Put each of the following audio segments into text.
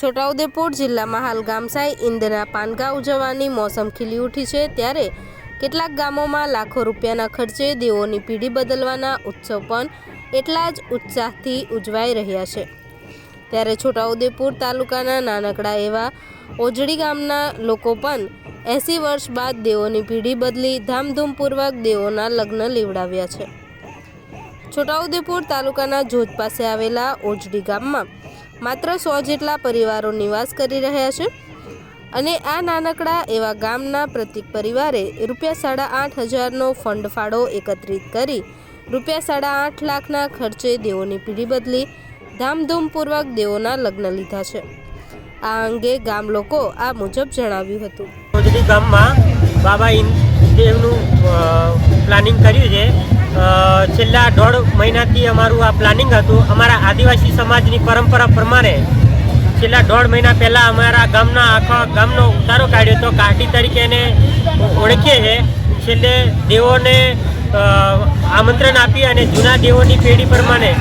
છોટાઉદેપુર જિલ્લામાં હાલ ગામસાઈ ઈંદના પાનગા ઉજવવાની મોસમ ખીલી ઉઠી છે ત્યારે કેટલાક ગામોમાં લાખો રૂપિયાના ખર્ચે દેવોની પીઢી બદલવાના ઉત્સવ પણ એટલા જ ઉત્સાહથી ઉજવાઈ રહ્યા છે. ત્યારે છોટાઉદેપુર તાલુકાના નાનકડા એવા ઓજડી ગામના લોકો પણ એંસી વર્ષ બાદ દેવોની પીઢી બદલી ધામધૂમપૂર્વક દેવોના લગ્ન લીવડાવ્યા છે. છોટાઉદેપુર તાલુકાના જોજ પાસે આવેલા ઓજડી ગામમાં માત્ર સો જેટલા પરિવારો નિવાસ કરી રહ્યા છે અને આ નાનકડા એવા ગામના પ્રત્યેક પરિવારે રૂપિયા સાડા આઠ હજારનો ફંડ ફાળો એકત્રિત કરી રૂપિયા સાડા આઠ લાખના ખર્ચે દેવોની પીઢી બદલી ધામધૂમપૂર્વક દેવોના લગ્ન લીધા છે. આ અંગે ગામ લોકો આ મુજબ જણાવ્યું હતું. ઓજડી ગામમાં બાબા દેવનું પ્લાનિંગ કર્યું છે. છેલ્લા દોઢ મહિનાથી અમારું આ પ્લાનિંગ હતું. અમારા આદિવાસી સમાજની પરંપરા પ્રમાણે છેલ્લા દોઢ મહિના પહેલાં અમારા ગામના આખા ગામનો ઉતારો કાઢ્યો હતો. કાઢી તરીકે એને ઓળખીએ છીએ છેલ્લે દેવોને આમંત્રણ આપી અને જૂના દેવોની પેઢી પ્રમાણે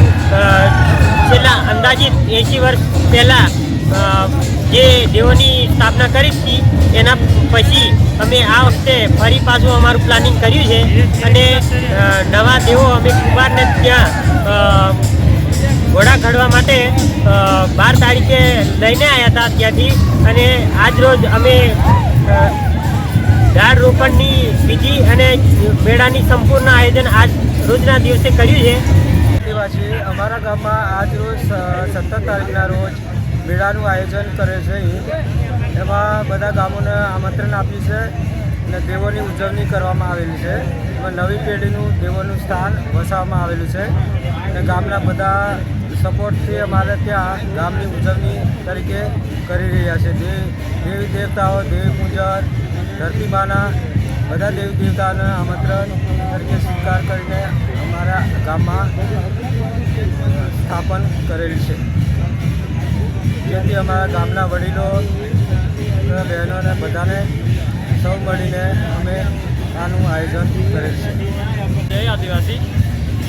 છેલ્લા અંદાજિત એંસી વર્ષ પહેલાં જે દેવોની સ્થાપના કરી હતી, એના પછી અમે આ વખતે ફરી પાછું અમારું પ્લાનિંગ કર્યું છે. અને નવા દેવો અમે કુમારને ત્યાં ઘોડા ઘડવા માટે બાર તારીખે લઈને આવ્યા હતા ત્યાંથી. અને આજ રોજ અમે ઝાડ રોપણની વિધિ અને મેળાની સંપૂર્ણ આયોજન આજ રોજના દિવસે કર્યું છે. અમારા ગામમાં આજ રોજ સત્તર તારીખના રોજ મેળાનું આયોજન કરે છે એમાં બધા ગામોને આમંત્રણ આપ્યું છે અને દેવોની ઉજવણી કરવામાં આવેલી છે. એમાં નવી પેઢીનું દેવોનું સ્થાન વસાવવામાં આવેલું છે. અને ગામના બધા સપોર્ટથી અમારે ત્યાં ગામની ઉજવણી તરીકે કરી રહ્યા છે. દેવ દેવી દેવતાઓ, દેવી પૂજન ધરતીમાના બધા દેવી દેવતાઓને આમંત્રણ તરીકે સ્વીકાર કરીને અમારા ગામમાં સ્થાપન કરેલ છે. જેથી અમારા ગામના વડીલો બહેનોને બધાને સૌ મળીને અમે આનું આયોજન કરેલ છે. જય આદિવાસી.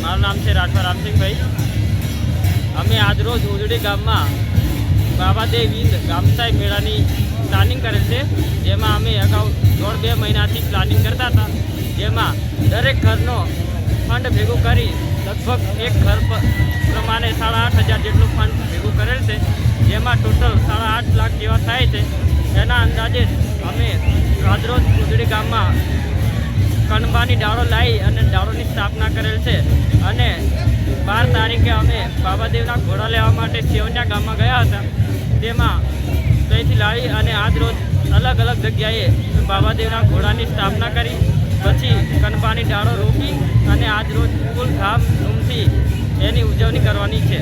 મારું નામ છે રાઠવા રામસિંહભાઈ. અમે આજરોજ ઉજડી ગામમાં બાબાદેવ ઈદ ગામસાઈ મેળાની પ્લાનિંગ કરેલ છે. જેમાં અમે અગાઉ દોઢ બે મહિનાથી પ્લાનિંગ કરતા હતા. જેમાં દરેક ઘરનો ફંડ ભેગું કરી લગભગ એક ઘર પ્રમાણે સાડા આઠ હજાર જેટલું ફંડ ભેગું કરેલ છે. જેમાં ટોટલ સાડા આઠ લાખ જેવા થાય છે. એના અંદાજે અમે રાજરોજ કુદડી ગામમાં કણબાની ડાળો લાવી અને ડાળોની સ્થાપના કરેલ છે. અને બાર તારીખે અમે બાબાદેવના ઘોડા લેવા માટે સેવન્યા ગામમાં ગયા હતા. તેમાં ત્યાંથી લાવી અને આજ રોજ અલગ અલગ જગ્યાએ બાબાદેવના ઘોડાની સ્થાપના કરી. પછી કણબાની ડાળો રોપી અને આજ રોજ ફૂલ ધામધૂમથી એની ઉજવણી કરવાની છે.